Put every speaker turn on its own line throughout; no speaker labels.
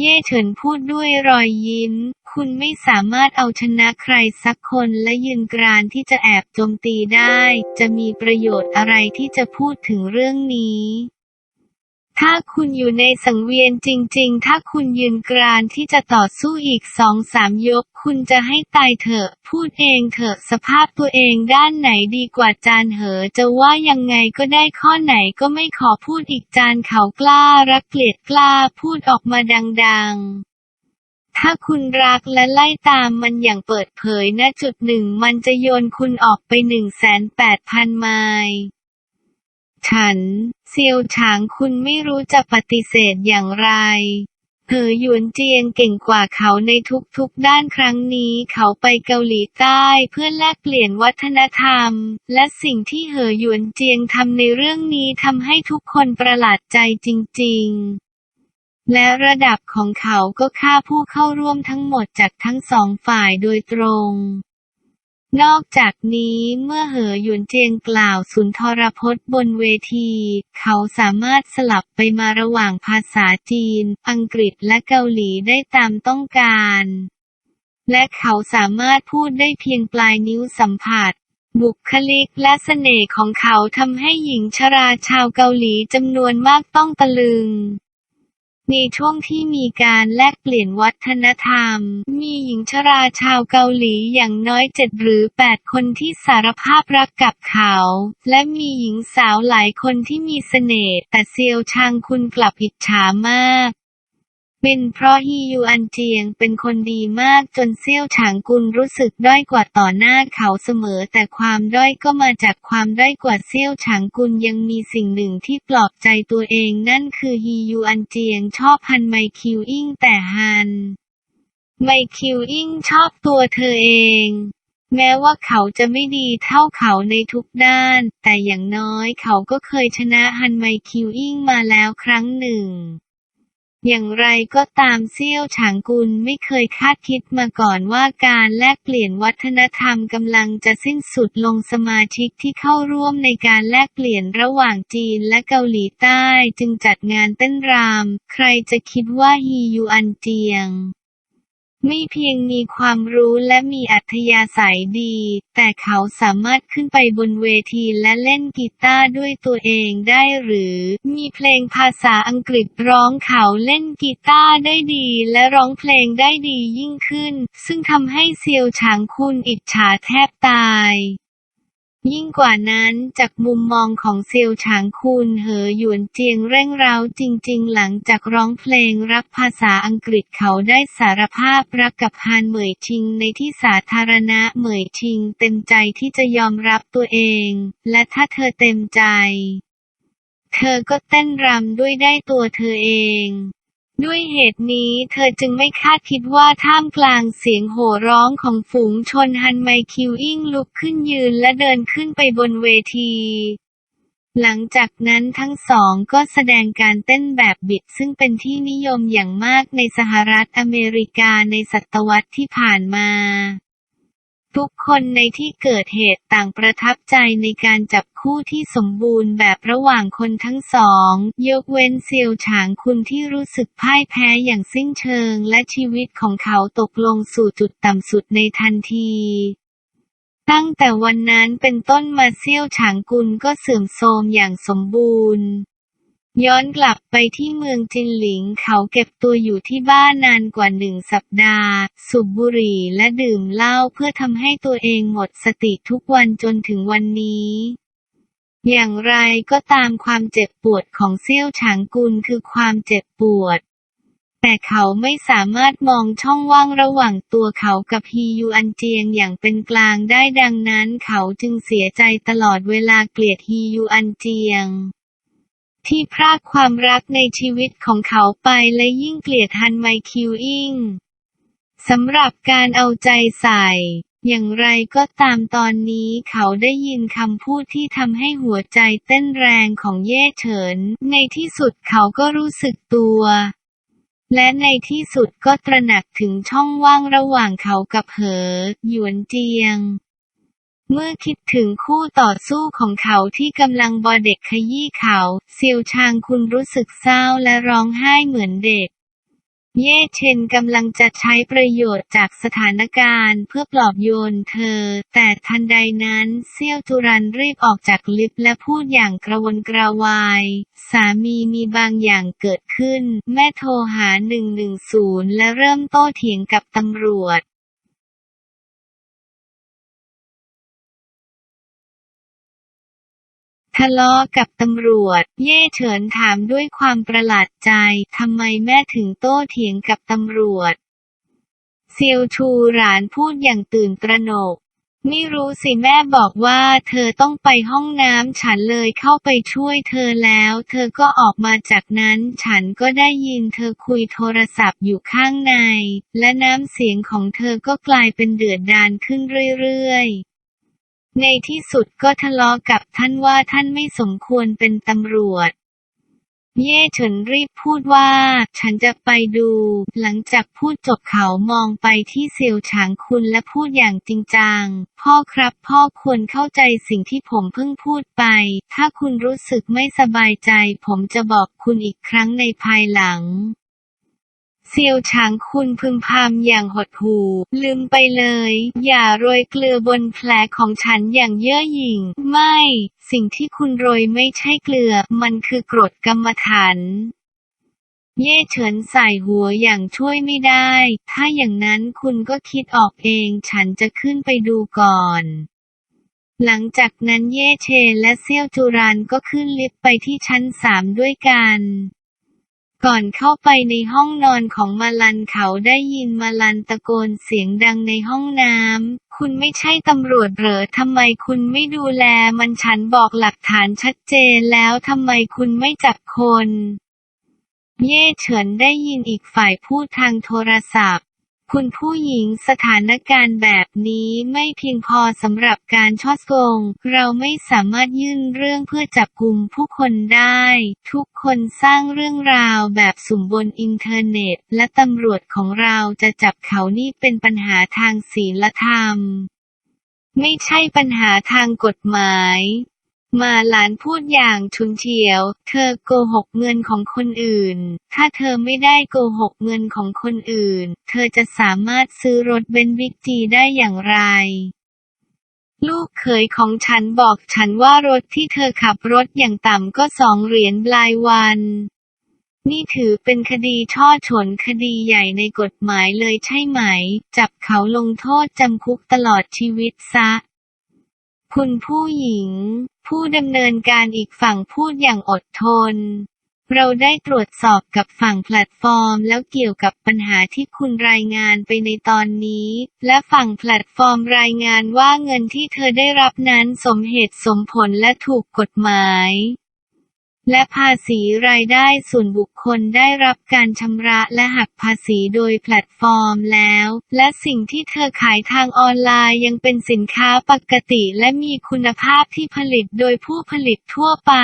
เย่เฉินพูดด้วยรอยยิ้ม คุณไม่สามารถเอาชนะใครสักคนและยืนกรานที่จะแอบโจมตีได้ จะมีประโยชน์อะไรที่จะพูดถึงเรื่องนี้ ถ้าคุณอยู่ในสังเวียนจริง ๆ ถ้าคุณยืนกรานที่จะต่อสู้อีกสองสามยก คุณจะให้ตายเถอะ พูดเองเถอะ สภาพตัวเองด้านไหนดีกว่าจานเหอ จะว่ายังไงก็ได้ข้อไหนก็ไม่ขอพูดอีกจานเขากล้ารักเกลียดกล้าพูดออกมาดัง ๆถ้าคุณรักและไล่ตามมันอย่างเปิดเผยณจุดหนึ่งมันจะโยนคุณออกไปหนึ่งแสนแปดพันไมล์ ฉัน เซียวฉางคุณไม่รู้จะปฏิเสธอย่างไรเหอหยวนเจียงเก่งกว่าเขาในทุกๆด้านครั้งนี้เขาไปเกาหลีใต้เพื่อแลกเปลี่ยนวัฒนธรรม และสิ่งที่เหอหยวนเจียงทำในเรื่องนี้ทำให้ทุกคนประหลาดใจจริง ๆ และระดับของเขาก็ฆ่าผู้เข้าร่วมทั้งหมดจากทั้งสองฝ่ายโดยตรง นอกจากนี้เมื่อเหอหยวนเจียงกล่าวสุนทรพจน์บนเวที เขาสามารถสลับไปมาระหว่างภาษาจีน อังกฤษและเกาหลีได้ตามต้องการ และเขาสามารถพูดได้เพียงปลายนิ้วสัมผัส บุคลิกและเสน่ห์ของเขาทำให้หญิงชราชาวเกาหลีจำนวนมากต้องตะลึง ในช่วงที่มีการแลกเปลี่ยนวัฒนธรรม มีหญิงชราชาวเกาหลีอย่างน้อยเจ็ดหรือแปดคนที่สารภาพรักกับเขา และมีหญิงสาวหลายคนที่มีเสน่ห์แต่เซียวชางคุณกลับอิจฉามาก เป็นเพราะฮียูอันเจียงเป็นคนดีมากจนเซี่ยวฉางกุลรู้สึกด้อยกว่าต่อหน้าเขาเสมอ แต่ความด้อยก็มาจากความด้อยกว่าเซี่ยวฉางกุลยังมีสิ่งหนึ่งที่ปลอบใจตัวเองนั่นคือฮียูอันเจียงชอบฮันไมคิวอิงแต่ฮัน ไมคิวอิงชอบตัวเธอเอง แม้ว่าเขาจะไม่ดีเท่าเขาในทุกด้าน แต่อย่างน้อยเขาก็เคยชนะฮันไมคิวอิงมาแล้วครั้งหนึ่ง อย่างไรก็ตามเซี่ยวฉางกุลไม่เคยคาดคิดมาก่อนว่าการแลกเปลี่ยนวัฒนธรรมกำลังจะสิ้นสุดลงสมาชิกที่เข้าร่วมในการแลกเปลี่ยนระหว่างจีนและเกาหลีใต้จึงจัดงานเต้นรำใครจะคิดว่าฮียูอันเจียง ไม่เพียงมีความรู้และมีอัธยาศัยดี แต่เขาสามารถขึ้นไปบนเวทีและเล่นกีตาร์ด้วยตัวเองได้หรือ มีเพลงภาษาอังกฤษร้องเขาเล่นกีตาร์ได้ดีและร้องเพลงได้ดียิ่งขึ้น ซึ่งทำให้เซียวฉางคุณอิจฉาแทบตาย ยิ่งกว่านั้นจากมุมมองของเซียวฉางคุณเหอหยวนเจียงเร่งเร้าจริง ๆ หลังจากร้องเพลงรักภาษาอังกฤษเขาได้สารภาพรักกับฮานเหมยชิงในที่สาธารณะเหมยชิงเต็มใจที่จะยอมรับตัวเอง และถ้าเธอเต็มใจ เธอก็เต้นรำด้วยได้ตัวเธอเอง ด้วยเหตุนี้เธอจึงไม่คาดคิดว่าท่ามกลางเสียงโห่ร้องของฝูงชนฮันไมคิวอิงลุกขึ้นยืนและเดินขึ้นไปบนเวที หลังจากนั้นทั้งสองก็แสดงการเต้นแบบบิดซึ่งเป็นที่นิยมอย่างมากในสหรัฐอเมริกาในศตวรรษที่ผ่านมา ทุกคนในที่เกิดเหตุต่างประทับใจในการจับคู่ที่สมบูรณ์แบบระหว่างคนทั้งสอง ยกเว้นเซียวฉางคุณที่รู้สึกพ่ายแพ้อย่างสิ้นเชิง และชีวิตของเขาตกลงสู่จุดต่ำสุดในทันทีตั้งแต่วันนั้นเป็นต้นมาเซี่ยวฉางกุลก็เสื่อมโทรมอย่างสมบูรณ์ ย้อนกลับไปที่เมืองจินหลิงเขาเก็บตัวอยู่ที่บ้านนานกว่าหนึ่งสัปดาห์ สูบบุหรี่และดื่มเหล้าเพื่อทำให้ตัวเองหมดสติทุกวันจนถึงวันนี้ อย่างไรก็ตามความเจ็บปวดของเซี่ยวฉางกุลคือความเจ็บปวด แต่เขาไม่สามารถมองช่องว่างระหว่างตัวเขากับฮียูอันเจียงอย่างเป็นกลางได้ดังนั้นเขาจึงเสียใจตลอดเวลาเกลียดฮียูอันเจียง ที่พรากความรักในชีวิตของเขาไปและยิ่งเกลียดฮันไมคิวอิงสำหรับการเอาใจใส่ อย่างไรก็ตามตอนนี้เขาได้ยินคำพูดที่ทำให้หัวใจเต้นแรงของเย่เฉิน ในที่สุดเขาก็รู้สึกตัว และในที่สุดก็ตระหนักถึงช่องว่างระหว่างเขากับเหอ หยวนเจียง เมื่อคิดถึงคู่ต่อสู้ของเขาที่กำลังบอเด็กขยี้เขาเซียวชางคุณรู้สึกเศร้าและร้องไห้เหมือนเด็ก เย่เชนกำลังจะใช้ประโยชน์จากสถานการณ์เพื่อปลอบโยนเธอ แต่ทันใดนั้นเซี่ยวจุรันรีบออกจากลิฟต์และพูดอย่างกระวนกระวาย สามีมีบางอย่างเกิดขึ้น แม่โทรหา 110 และเริ่มโต้เถียงกับตำรวจ ทะเลาะกับตำรวจ เย่เฉินถามด้วยความประหลาดใจ ทำไมแม่ถึงโต้เถียงกับตำรวจ เซียวชูหลานพูดอย่างตื่นตระหนก ไม่รู้สิแม่บอกว่าเธอต้องไปห้องน้ำฉันเลยเข้าไปช่วยเธอแล้ว เธอก็ออกมาจากนั้นฉันก็ได้ยินเธอคุยโทรศัพท์อยู่ข้างใน และน้ำเสียงของเธอก็กลายเป็นเดือดดาลขึ้นเรื่อยๆ ในที่สุดก็ทะเลาะกับท่านว่าท่านไม่สมควรเป็นตำรวจ เย่เฉินรีบพูดว่า ฉันจะไปดู หลังจากพูดจบเขามองไปที่เซียวฉางคุณและพูดอย่างจริงจัง พ่อครับพ่อควรเข้าใจสิ่งที่ผมเพิ่งพูดไป ถ้าคุณรู้สึกไม่สบายใจ ผมจะบอกคุณอีกครั้งในภายหลัง เซียวฉางคุณพึมพำอย่างหดหู่ลืมไปเลย อย่าโรยเกลือบนแผลของฉันอย่างเย่อหยิ่ง ไม่ สิ่งที่คุณโรยไม่ใช่เกลือ มันคือกรดกรรมฐานเย่เฉินใส่หัวอย่างช่วยไม่ได้ ถ้าอย่างนั้นคุณก็คิดออกเอง ฉันจะขึ้นไปดูก่อน หลังจากนั้นเย่เชนและเซี่ยวจูรานก็ขึ้นลิฟต์ไปที่ชั้นสามด้วยกัน ก่อนเข้าไปในห้องนอนของมาลันเขาได้ยินมาลันตะโกนเสียงดังในห้องน้ำ คุณไม่ใช่ตำรวจเหรอทำไมคุณไม่ดูแลมันฉันบอกหลักฐานชัดเจนแล้วทำไมคุณไม่จับคน เย่เฉินได้ยินอีกฝ่ายพูดทางโทรศัพท์ คุณผู้หญิงสถานการณ์แบบนี้ไม่เพียงพอสำหรับการช่อโกง เราไม่สามารถยื่นเรื่องเพื่อจับกลุ่มผู้คนได้ ทุกคนสร้างเรื่องราวแบบสุ่มบนอินเทอร์เน็ต และตำรวจของเราจะจับเขานี่เป็นปัญหาทางศีลธรรม ไม่ใช่ปัญหาทางกฎหมาย มาหลานพูดอย่างชุนเฉียว เธอโกหกเงินของคนอื่น ถ้าเธอไม่ได้โกหกเงินของคนอื่น เธอจะสามารถซื้อรถเบนซ์วิกจีได้อย่างไรลูกเขยของฉันบอกฉันว่ารถที่เธอขับรถอย่างต่ำก็สองเหรียญบลายวัน นี่ถือเป็นคดีช่อฉนคดีใหญ่ในกฎหมายเลยใช่ไหม จับเขาลงโทษจำคุกตลอดชีวิตซะ คุณผู้หญิง ผู้ดำเนินการอีกฝั่งพูดอย่างอดทน เราได้ตรวจสอบกับฝั่งแพลตฟอร์ม แล้วเกี่ยวกับปัญหาที่คุณรายงานไปในตอนนี้ และฝั่งแพลตฟอร์มรายงานว่าเงินที่เธอได้รับนั้นสมเหตุสมผลและถูกกฎหมาย และภาษีรายได้ส่วนบุคคลได้รับการชำระและหักภาษีโดยแพลตฟอร์มแล้ว และสิ่งที่เธอขายทางออนไลน์ยังเป็นสินค้าปกติและมีคุณภาพที่ผลิตโดยผู้ผลิตทั่วไป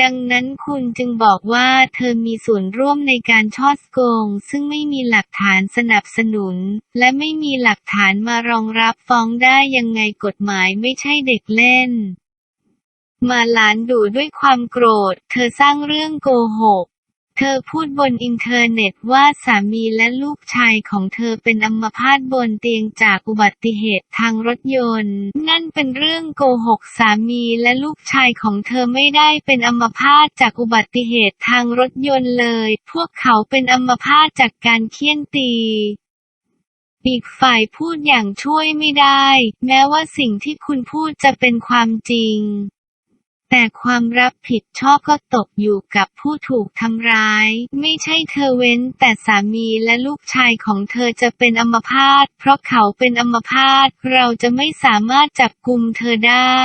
ดังนั้นคุณจึงบอกว่าเธอมีส่วนร่วมในการช่อโกง ซึ่งไม่มีหลักฐานสนับสนุน และไม่มีหลักฐานมารองรับฟ้องได้ยังไงกฎหมายไม่ใช่เด็กเล่น มาหลานดูด้วยความโกรธ เธอสร้างเรื่องโกหก เธอพูดบนอินเทอร์เน็ตว่าสามีและลูกชายของเธอเป็นอัมพาตบนเตียงจากอุบัติเหตุทางรถยนต์ นั่นเป็นเรื่องโกหกสามีและลูกชายของเธอไม่ได้เป็นอัมพาตจากอุบัติเหตุทางรถยนต์เลย พวกเขาเป็นอัมพาตจากการเคี่ยนตีอีกฝ่ายพูดอย่างช่วยไม่ได้ แม้ว่าสิ่งที่คุณพูดจะเป็นความจริง แต่ความรับผิดชอบก็ตกอยู่กับผู้ถูกทำร้าย ไม่ใช่เธอเว้น แต่สามีและลูกชายของเธอจะเป็นอัมพาตเพราะเขาเป็นอัมพาตเราจะไม่สามารถจับกลุ่มเธอได้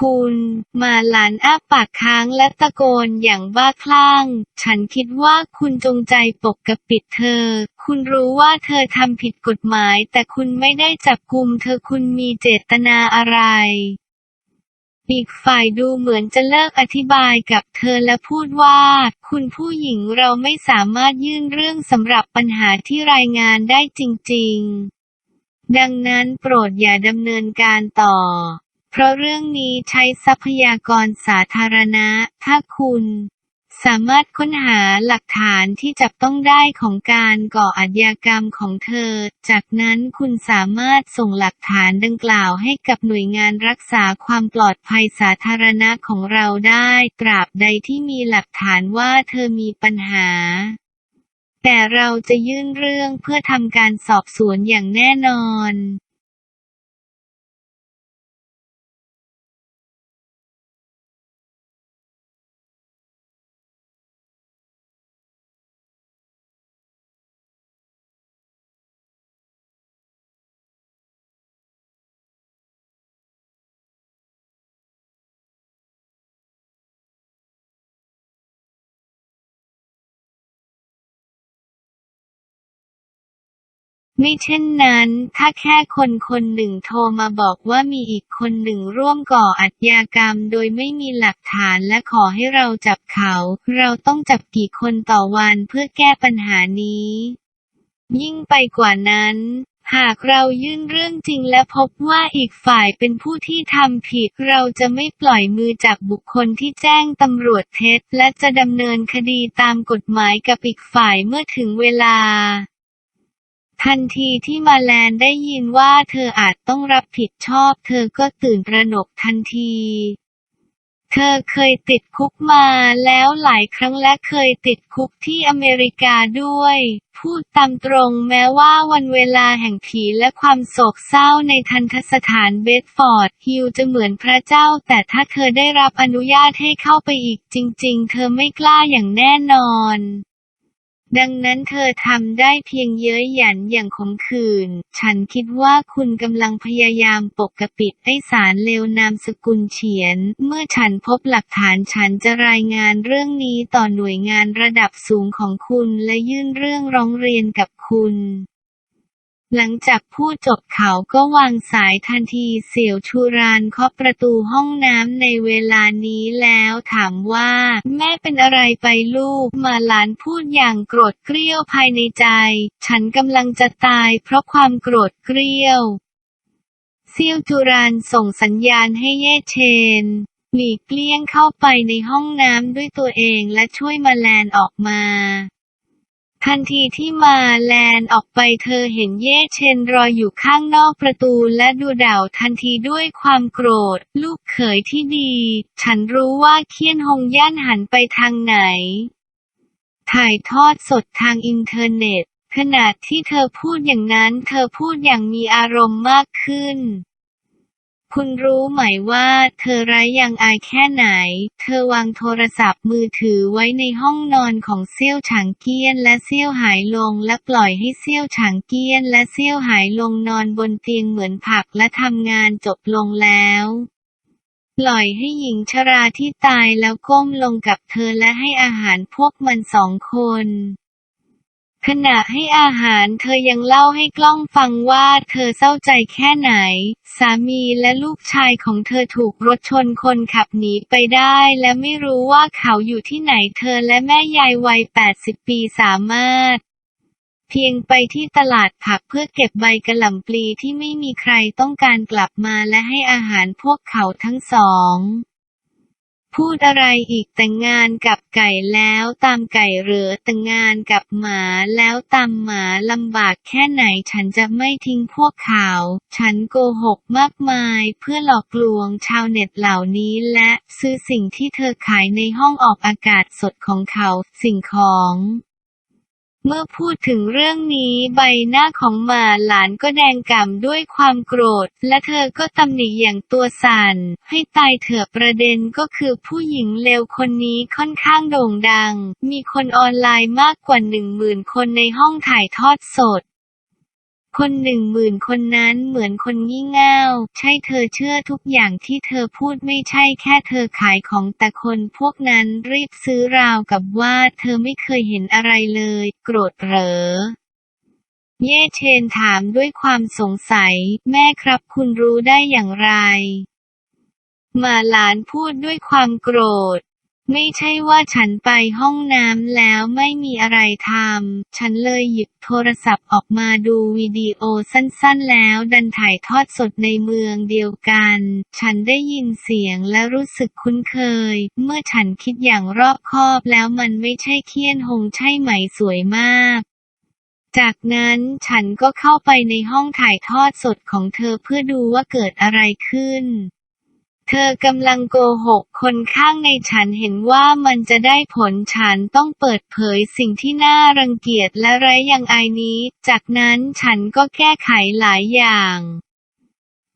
คุณมาหลานอ้าปากค้างและตะโกนอย่างบ้าคลั่ง ฉันคิดว่าคุณจงใจปกปิดเธอ คุณรู้ว่าเธอทำผิดกฎหมาย แต่คุณไม่ได้จับกุมเธอคุณมีเจตนาอะไร อีกฝ่ายดูเหมือนจะเลิกอธิบายกับเธอและพูดว่า คุณผู้หญิงเราไม่สามารถยื่นเรื่องสำหรับปัญหาที่รายงานได้จริง ๆ ดังนั้นโปรดอย่าดำเนินการต่อ เพราะเรื่องนี้ใช้ทรัพยากรสาธารณะ ถ้าคุณ สามารถค้นหาหลักฐานที่จับต้องได้ของการก่ออาชญากรรมของเธอ จากนั้นคุณสามารถส่งหลักฐานดังกล่าวให้กับหน่วยงานรักษาความปลอดภัยสาธารณะของเราได้ ตราบใดที่มีหลักฐานว่าเธอมีปัญหา แต่เราจะยื่นเรื่องเพื่อทำการสอบสวนอย่างแน่นอน ไมิเช่นนั้น ถ้าแค่คนคนหนึ่งโทรมาบอกว่ามีอีกคนหนึ่งร่วมก่ออาชญากรรม โดยไม่มีหลักฐานและขอให้เราจับเขา เราต้องจับกี่คนต่อวันเพื่อแก้ปัญหานี้ ยิ่งไปกว่านั้น หากเรายื่นเรื่องจริงและพบว่าอีกฝ่ายเป็นผู้ที่ทำผิด เราจะไม่ปล่อยมือจากบุคคลที่แจ้งตำรวจเท็จ และจะดำเนินคดีตามกฎหมายกับอีกฝ่ายเมื่อถึงเวลา ทันทีที่มาแลนได้ยินว่าเธออาจต้องรับผิดชอบ เธอก็ตื่นตระหนกทันที เธอเคยติดคุกมาแล้วหลายครั้งและเคยติดคุกที่อเมริกาด้วย พูดตามตรงแม้ว่าวันเวลาแห่งผีและความโศกเศร้าในทันทสถานเบดฟอร์ดฮิลจะเหมือนพระเจ้า แต่ถ้าเธอได้รับอนุญาตให้เข้าไปอีกจริง ๆ เธอไม่กล้าอย่างแน่นอน ดังนั้นเธอทำได้เพียงเย้ยหยันอย่างขมขื่น ฉันคิดว่าคุณกำลังพยายามปกปิดไอสารเลวนามสกุลเฉียน เมื่อฉันพบหลักฐานฉันจะรายงานเรื่องนี้ต่อหน่วยงานระดับสูงของคุณและยื่นเรื่องร้องเรียนกับคุณ หลังจากพูดจบเขาก็วางสายทันทีเสี่ยวชูรานเคาะประตูห้องน้ำในเวลานี้แล้วถามว่า แม่เป็นอะไรไปลูกมาหลานพูดอย่างโกรธเกรี้ยวภายในใจ ฉันกำลังจะตายเพราะความโกรธเกรี้ยวเซี่ยวจูรานส่งสัญญาณให้เย่เชนหลีกเลี่ยงเข้าไปในห้องน้ำด้วยตัวเองและช่วยมาแลนออกมา ทันทีที่มาแลนออกไปเธอเห็นเย่เชนรออยู่ข้างนอกประตูและดูด่าวทันทีด้วยความโกรธ ลูกเขยที่ดี ฉันรู้ว่าเคียนหงย่านหันไปทางไหน ถ่ายทอดสดทางอินเทอร์เน็ต ขณะที่เธอพูดอย่างนั้น เธอพูดอย่างมีอารมณ์มากขึ้น คุณรู้ไหมว่าเธอร้ายยังอายแค่ไหน เธอวางโทรศัพท์มือถือไว้ในห้องนอนของเซี่ยวฉางเกี้ยนและเซี่ยวหายลงและปล่อยให้เซี่ยวฉางเกี้ยนและเซี่ยวหายลงนอนบนเตียงเหมือนผักและทำงานจบลงแล้วปล่อยให้หญิงชราที่ตายแล้วก้มลงกับเธอและให้อาหารพวกมันสองคน ขณะให้อาหารเธอยังเล่าให้กล้องฟังว่าเธอเศร้าใจแค่ไหน สามีและลูกชายของเธอถูกรถชนคนขับหนีไปได้และไม่รู้ว่าเขาอยู่ที่ไหนเธอและแม่ยายวัย 80 ปีสามารถ เพียงไปที่ตลาดผักเพื่อเก็บใบกระหล่ำปลีที่ไม่มีใครต้องการกลับมาและให้อาหารพวกเขาทั้งสอง พูดอะไรอีกแต่งงานกับไก่แล้วตามไก่หรือแต่งงานกับหมาแล้วตามหมาลำบากแค่ไหนฉันจะไม่ทิ้งพวกเขา ฉันโกหกมากมายเพื่อหลอกลวงชาวเน็ตเหล่านี้และซื้อสิ่งที่เธอขายในห้องออกอากาศสดของเขาสิ่งของ เมื่อพูดถึงเรื่องนี้ใบหน้าของหมาหลานก็แดงก่ำด้วยความโกรธ และเธอก็ตำหนิอย่างตัวสั่นให้ตายเถอะประเด็นก็คือผู้หญิงเลวคนนี้ค่อนข้างโด่งดัง มีคนออนไลน์มากกว่าหนึ่งหมื่นคนในห้องถ่ายทอดสด คนหนึ่งหมื่นคนนั้นเหมือนคนงี่เง่า ใช่เธอเชื่อทุกอย่างที่เธอพูดไม่ใช่แค่เธอขายของแต่คนพวกนั้นรีบซื้อราวกับว่าเธอไม่เคยเห็นอะไรเลย โกรธเหรอเย่เชนถามด้วยความสงสัย แม่ครับคุณรู้ได้อย่างไร มาหลานพูดด้วยความโกรธ ไม่ใช่ว่าฉันไปห้องน้ำแล้วไม่มีอะไรทำ ฉันเลยหยิบโทรศัพท์ออกมาดูวิดีโอสั้นๆแล้วดันถ่ายทอดสดในเมืองเดียวกัน ฉันได้ยินเสียงและรู้สึกคุ้นเคย เมื่อฉันคิดอย่างรอบคอบแล้วมันไม่ใช่เคียนหงใช่ไหมสวยมากจากนั้นฉันก็เข้าไปในห้องถ่ายทอดสดของเธอเพื่อดูว่าเกิดอะไรขึ้น เธอกำลังโกหกคนข้างในฉันเห็นว่ามันจะได้ผลฉันต้องเปิดเผยสิ่งที่น่ารังเกียจและไร้ยังอายนี้ จากนั้นฉันก็แก้ไขหลายอย่าง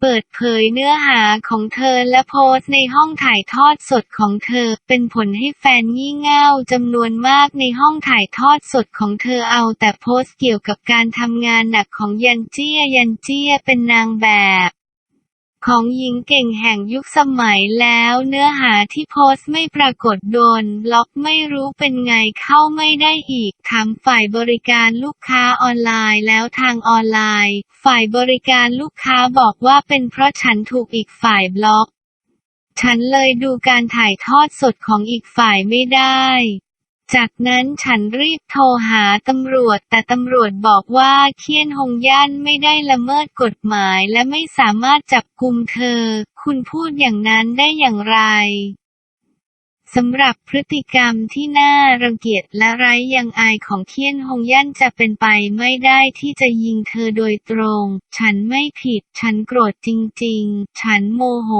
เปิดเผยเนื้อหาของเธอและโพสต์ในห้องถ่ายทอดสดของเธอ เป็นผลให้แฟนงี่เง่าจำนวนมากในห้องถ่ายทอดสดของเธอเอาแต่โพสต์เกี่ยวกับการทำงานหนักของยันเจียยันเจียเป็นนางแบบ ของหญิงเก่งแห่งยุคสมัยแล้ว เนื้อหาที่โพสต์ไม่ปรากฏโดนบล็อกไม่รู้เป็นไงเข้าไม่ได้อีกถามฝ่ายบริการลูกค้าออนไลน์แล้วทางออนไลน์ ฝ่ายบริการลูกค้าบอกว่าเป็นเพราะฉันถูกอีกฝ่ายบล็อก ฉันเลยดูการถ่ายทอดสดของอีกฝ่ายไม่ได้ จากนั้นฉันรีบโทรหาตำรวจ แต่ตำรวจบอกว่าเคียนหงย่านไม่ได้ละเมิดกฎหมายและไม่สามารถจับกุมเธอ คุณพูดอย่างนั้นได้อย่างไรสำหรับพฤติกรรมที่น่ารังเกียจและไร้ยังอายของเคียนหงย่านจะเป็นไปไม่ได้ที่จะยิงเธอโดยตรง ฉันไม่ผิด ฉันโกรธจริง ๆ ฉันโมโห